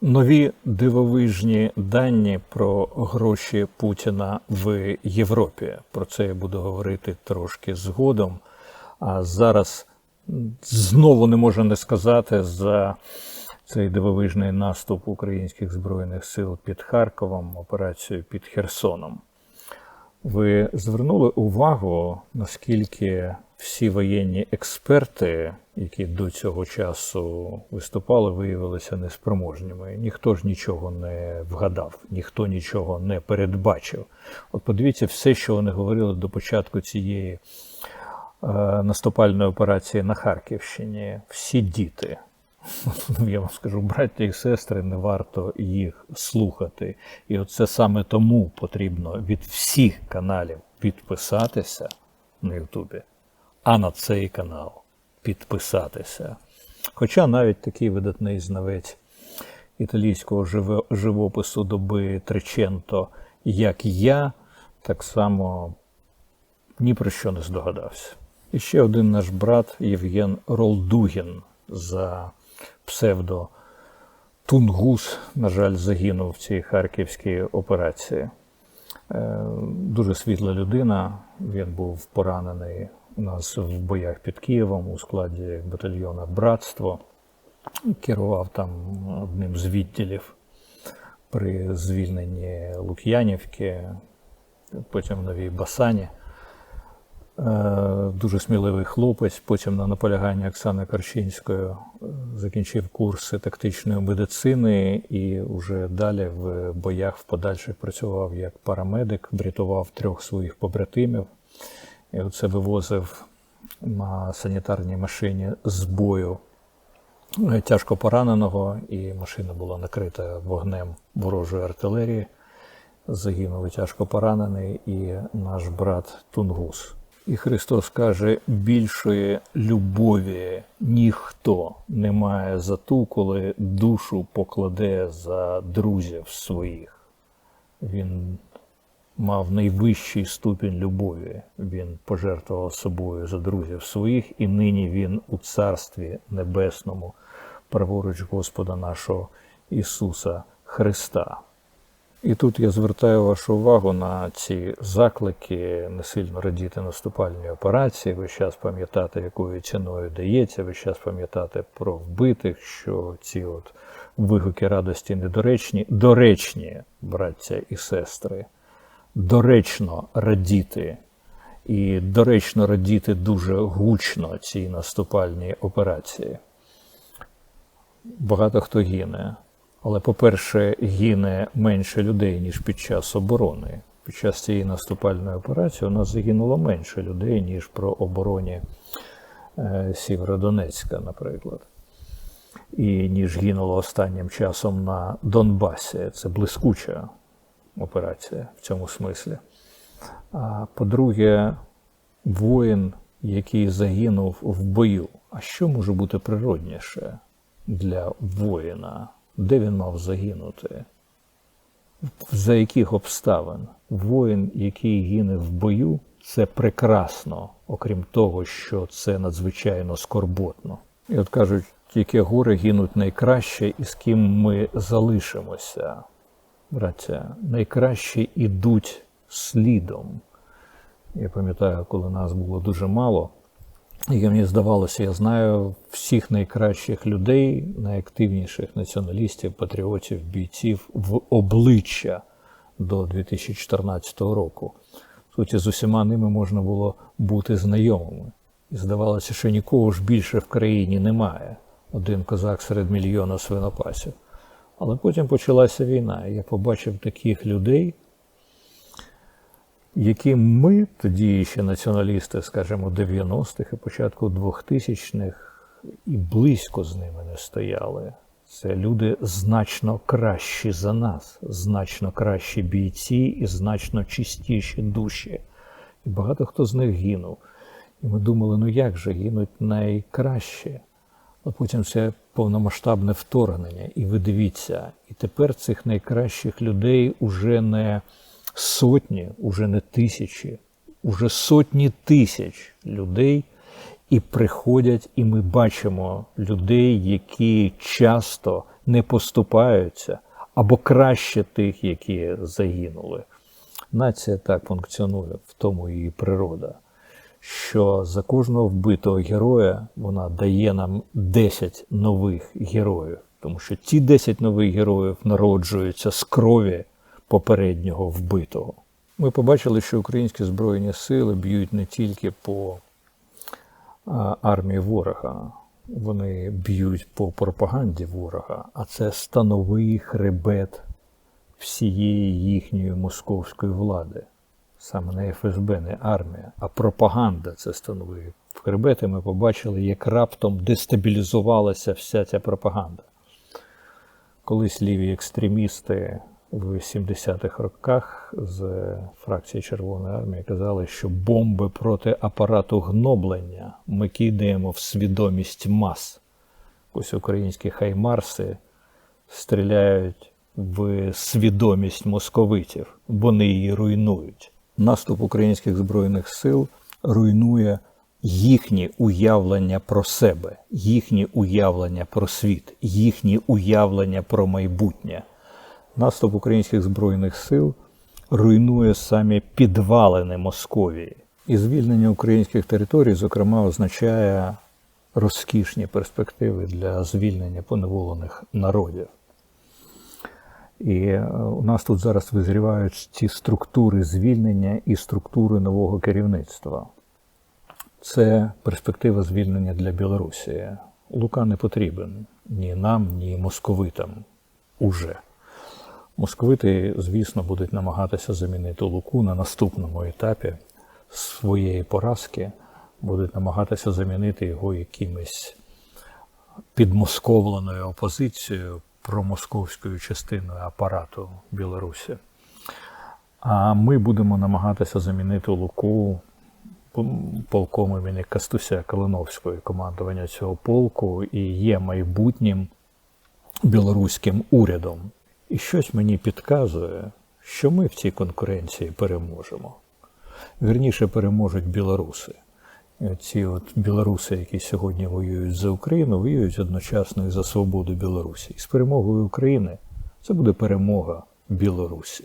Нові дивовижні дані про гроші Путіна в Європі. Про це я буду говорити трошки згодом. А зараз знову не можу не сказати за цей дивовижний наступ українських збройних сил під Харковом, операцію під Херсоном. Ви звернули увагу, наскільки всі воєнні експерти, які до цього часу виступали, виявилися неспроможніми. Ніхто ж нічого не вгадав, ніхто нічого не передбачив. От подивіться, все, що вони говорили до початку цієї е, наступальної операції на Харківщині, всі діти. Я вам скажу, браття і сестри, не варто їх слухати. І оце саме тому потрібно від всіх каналів підписатися на Ютубі, а на цей канал підписатися. Хоча навіть такий видатний знавець італійського живопису доби Треченто, як я, так само ні про що не здогадався. І ще один наш брат Євген Ролдугін за псевдо Тунгус, на жаль, загинув в цій харківській операції. Е, Дуже світла людина. Він був поранений у нас в боях під Києвом у складі батальйона Братство. Керував там одним з відділів при звільненні Лук'янівки, потім в Новій Басані. Е, Дуже сміливий хлопець. Потім на наполягання Оксани Карчинської е, закінчив курси тактичної медицини і вже далі в боях в подальших працював як парамедик, врятував трьох своїх побратимів. І оце вивозив на санітарній машині з бою е, тяжко пораненого, і машина була накрита вогнем ворожої артилерії. Загинув тяжко поранений і наш брат Тунгус. І Христос каже: більшої любові ніхто не має за ту, коли душу покладе за друзів своїх. Він мав найвищий ступінь любові. Він пожертвував собою за друзів своїх, і нині він у Царстві Небесному, праворуч Господа нашого Ісуса Христа. І тут я звертаю вашу увагу на ці заклики не сильно радіти наступальній операції, весь час пам'ятати, якою ціною дається, весь час пам'ятати про вбитих, що ці от вигуки радості недоречні, доречні, браття і сестри, доречно радіти. І доречно радіти дуже гучно цій наступальній операції. Багато хто гине. Але, по-перше, гине менше людей, ніж під час оборони. Під час цієї наступальної операції у нас загинуло менше людей, ніж про обороні е, Сєвєродонецька, наприклад. І ніж гинуло останнім часом на Донбасі. Це блискуча операція в цьому смислі. По-друге, воїн, який загинув в бою. А що може бути природніше для воїна? Де він мав загинути? За яких обставин? Воїн, який гине в бою, це прекрасно, окрім того, що це надзвичайно скорботно. І от кажуть, тільки гори гинуть найкраще, і з ким ми залишимося. Браття, найкраще ідуть слідом. Я пам'ятаю, коли нас було дуже мало, і мені здавалося, я знаю всіх найкращих людей, найактивніших націоналістів, патріотів, бійців в обличчя до 2014 року. В суті, з усіма ними можна було бути знайомими. І здавалося, що нікого ж більше в країні немає. Один козак серед мільйона свинопасів. Але потім почалася війна, я побачив таких людей, які ми, тоді ще націоналісти, скажімо, 90-х і початку 2000-х, і близько з ними не стояли. Це люди значно кращі за нас, значно кращі бійці і значно чистіші душі. І багато хто з них гинув. І ми думали, ну як же гинуть найкраще? А потім це повномасштабне вторгнення. І ви дивіться, і тепер цих найкращих людей уже не сотні, уже не тисячі, уже сотні тисяч людей. І приходять, і ми бачимо людей, які часто не поступаються або краще тих, які загинули. Нація так функціонує, в тому її природа, що за кожного вбитого героя вона дає нам 10 нових героїв, тому що ті 10 нових героїв народжуються з крові попереднього вбитого. Ми побачили, що українські збройні сили б'ють не тільки по армії ворога, вони б'ють по пропаганді ворога, а це становий хребет всієї їхньої московської влади. Саме не ФСБ, не армія, а пропаганда це становий хребет. І ми побачили, як раптом дестабілізувалася вся ця пропаганда. Колись ліві екстремісти в 70-х роках з фракції Червоної армії казали, що бомби проти апарату гноблення ми кидаємо в свідомість мас. Ось українські хаймарси стріляють в свідомість московитів, вони її руйнують. Наступ українських збройних сил руйнує їхні уявлення про себе, їхні уявлення про світ, їхні уявлення про майбутнє. Наступ українських збройних сил руйнує самі підвалини Московії. І звільнення українських територій, зокрема, означає розкішні перспективи для звільнення поневолених народів. І е, у нас тут зараз визрівають ці структури звільнення і структури нового керівництва. Це перспектива звільнення для Білорусі. Лука не потрібен ні нам, ні московитам уже. Московити, звісно, будуть намагатися замінити Луку на наступному етапі своєї поразки, будуть намагатися замінити його якимось підмосковленою опозицією промосковською частиною апарату Білорусі. А ми будемо намагатися замінити Луку полком імені Кастуся Калиновського командування цього полку і є майбутнім білоруським урядом. І щось мені підказує, що ми в цій конкуренції переможемо. Вірніше переможуть білоруси. Ці от білоруси, які сьогодні воюють за Україну, воюють одночасно і за свободу Білорусі. І з перемогою України це буде перемога Білорусі.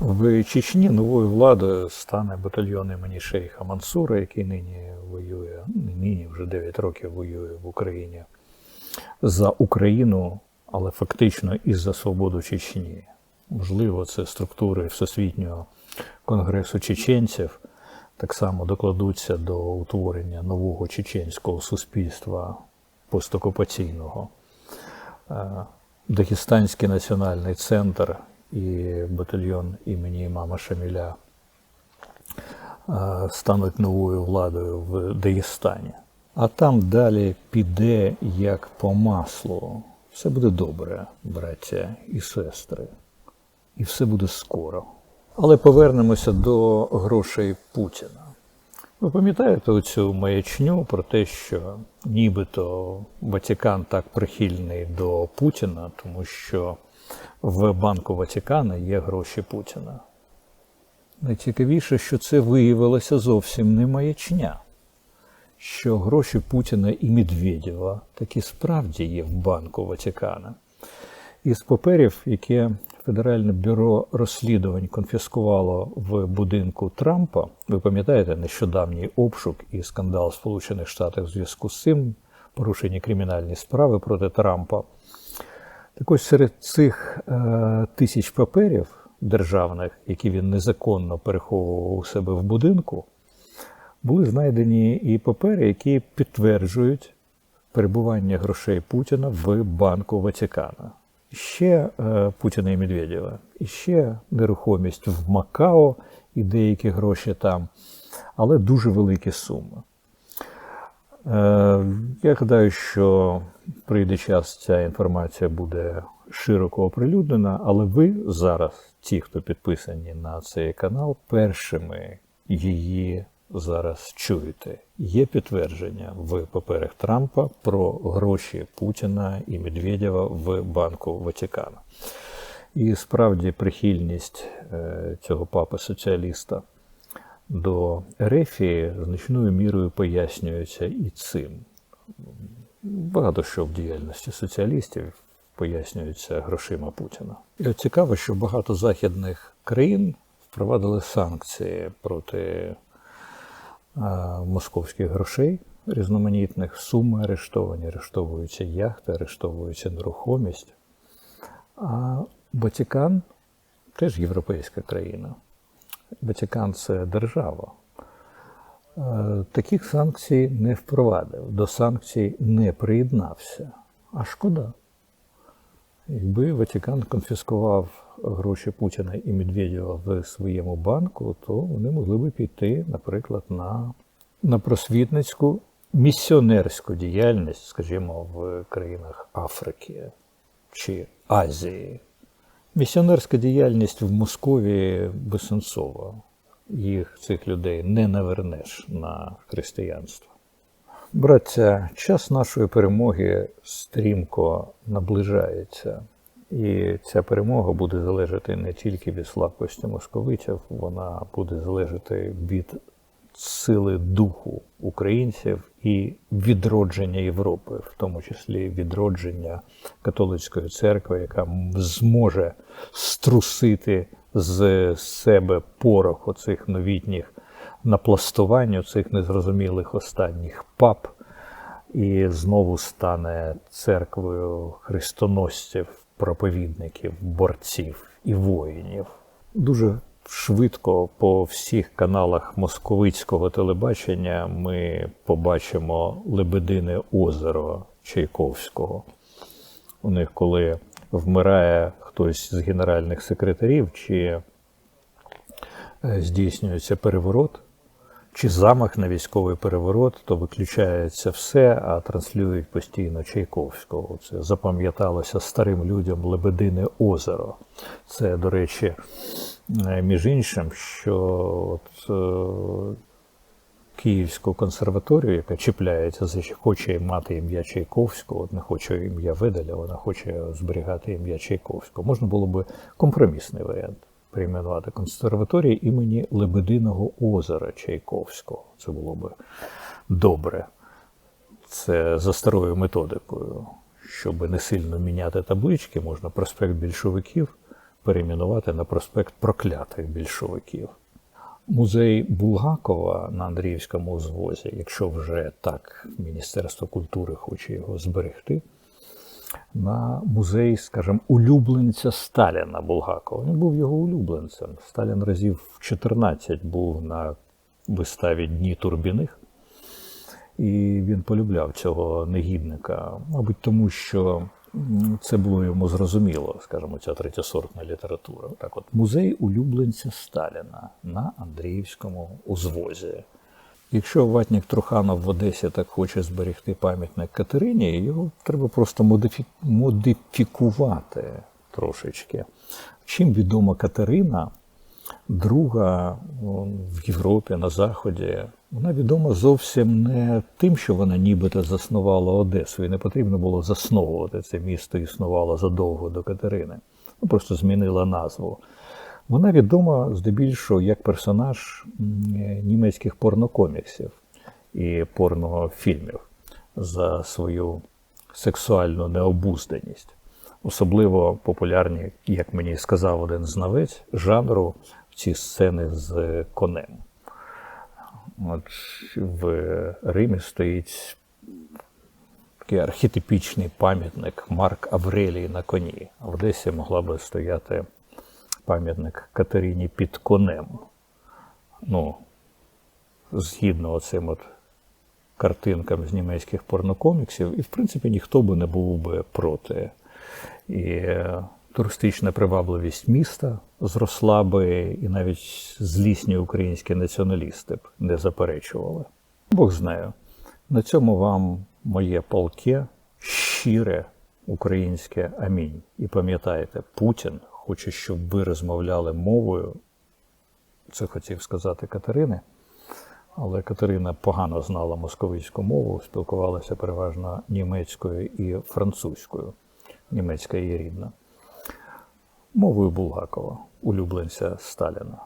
В Чечні новою владою стане батальйон імені Шейха Мансура, який нині воює, нині вже 9 років воює в Україні за Україну, але фактично і за свободу Чечні. Можливо, це структури Всесвітнього конгресу чеченців так само докладуться до утворення нового чеченського суспільства постокупаційного. Дагестанський національний центр і батальйон імені Мама Шаміля стануть новою владою в Дагестані. А там далі піде як по маслу. Все буде добре, браття і сестри. І все буде скоро. Але повернемося до грошей Путіна. Ви пам'ятаєте оцю маячню про те, що нібито Ватикан так прихильний до Путіна, тому що в Банку Ватикана є гроші Путіна. Найцікавіше, що це виявилося зовсім не маячня, що гроші Путіна і Медведєва таки справді є в Банку Ватикана. Із паперів, які Федеральне бюро розслідувань конфіскувало в будинку Трампа. Ви пам'ятаєте нещодавній обшук і скандал Сполучених Штатах в зв'язку з цим порушені кримінальні справи проти Трампа. Так ось серед цих е, тисяч паперів державних, які він незаконно переховував у себе в будинку, були знайдені і папери, які підтверджують перебування грошей Путіна в Банку Ватикана ще е, Путіна і Медведєва, і ще нерухомість в Макао і деякі гроші там, але дуже великі суми. Е, я гадаю, що прийде час, ця інформація буде широко оприлюднена, але ви зараз, ті, хто підписані на цей канал, першими її зараз чуєте. Є підтвердження в паперах Трампа про гроші Путіна і Медведєва в Банку Ватикана. І справді прихильність е, цього папи соціаліста до Ерефії значною мірою пояснюється і цим. Багато що в діяльності соціалістів, пояснюється грошима Путіна. І цікаво, що багато західних країн впровадили санкції проти московських грошей різноманітних, суми арештовані, арештовуються яхти, арештовується нерухомість. А Ватикан теж європейська країна. Ватикан це держава. Е, Таких санкцій не впровадив, до санкцій не приєднався. А шкода. Якби Ватикан конфіскував гроші Путіна і Медведєва в своєму банку, то вони могли б піти, наприклад, на, на просвітницьку місіонерську діяльність, скажімо, в країнах Африки чи Азії. Місіонерська діяльність в Московії безсенсова. Їх цих людей не навернеш на християнство. Браття, час нашої перемоги стрімко наближається, і ця перемога буде залежати не тільки від слабкості московитів, вона буде залежати від сили духу українців і відродження Європи, в тому числі відродження католицької церкви, яка зможе струсити з себе порох оцих новітніх напластувань, цих незрозумілих останніх пап, і знову стане церквою хрестоносців, проповідників, борців і воїнів. Дуже швидко по всіх каналах московицького телебачення ми побачимо Лебедине озеро Чайковського. У них, коли вмирає хтось з генеральних секретарів, чи е, здійснюється переворот, чи замах на військовий переворот, то виключається все, а транслюють постійно Чайковського. Це запам'яталося старим людям Лебедине озеро. Це, до речі, е, між іншим, що от, е, Київську консерваторію, яка чіпляється за хоче мати ім'я Чайковського, от не хоче ім'я Веделя, вона хоче зберігати ім'я Чайковського. Можна було би компромісний варіант перейменувати консерваторію імені Лебединого озера Чайковського. Це було би добре. Це за старою методикою. Щоб не сильно міняти таблички, можна проспект більшовиків перейменувати на проспект проклятих більшовиків. Музей Булгакова на Андріївському узвозі, якщо вже так Міністерство культури хоче його зберегти, на музей, скажімо, улюбленця Сталіна Булгакова. Він був його улюбленцем. Сталін разів 14 був на виставі Дні Турбіних, і він полюбляв цього негідника, мабуть, тому що це було йому зрозуміло, скажімо, ця третєсортна література. Так от, музей улюбленця Сталіна на Андріївському узвозі. Якщо Ватнік Труханов в Одесі так хоче зберегти пам'ятник Катерині, його треба просто модифі... модифікувати трошечки. Чим відома Катерина, друга в Європі, на Заході, вона відома зовсім не тим, що вона нібито заснувала Одесу, і не потрібно було засновувати це місто існувало задовго до Катерини. Ну, просто змінила назву. Вона відома здебільшого як персонаж німецьких порнокоміксів і порнофільмів за свою сексуальну необузданість. Особливо популярні, як мені сказав один знавець, жанру ці сцени з конем. От В Римі стоїть такий архетипічний пам'ятник Марк Аврелій на коні. В Одесі могла би стояти пам'ятник Катерині під конем. Ну, згідно оцим от картинкам з німецьких порнокоміксів, і, в принципі, ніхто би не був би проти. І туристична привабливість міста зросла би, і навіть злісні українські націоналісти б не заперечували. Бог знає. На цьому вам моє полке щире українське амінь. І пам'ятайте, Путін хоче, щоб ви розмовляли мовою. Це хотів сказати Катерини. Але Катерина погано знала московицьку мову, спілкувалася переважно німецькою і французькою. Німецька її рідна. Мовою Булгакова, улюбленця Сталіна.